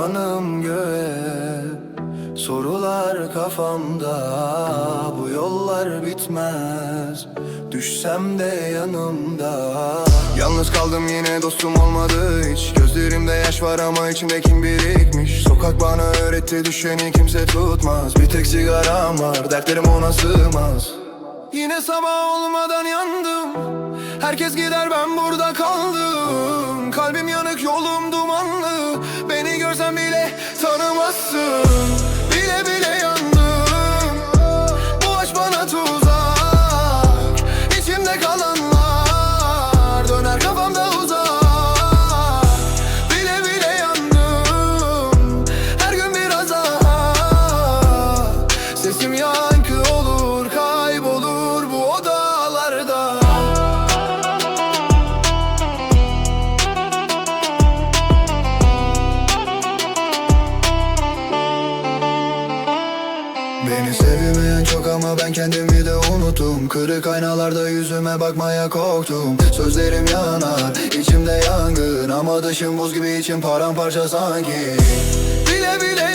kanım göğe Sorular kafamda. Bu yollar bitmez Düşsem de yanımda. Yalnız kaldım yine dostum olmadı hiç. Gözlerimde yaş var ama içimde kim birikmiş? Sokak bana öğretti düşeni kimse tutmaz. Bir tek sigaram var dertlerim ona sığmaz. Yine sabah olmadan yandım. Herkes gider ben burada kaldım. Kalbim yanık yolum dumanlı nasıl Beni sevmeyen çok ama ben kendimi de unuttum. Kırık aynalarda yüzüme bakmaya korktum. Sözlerim yanar, içimde yangın. Ama dışım buz gibi içim paramparça sanki. Bile bile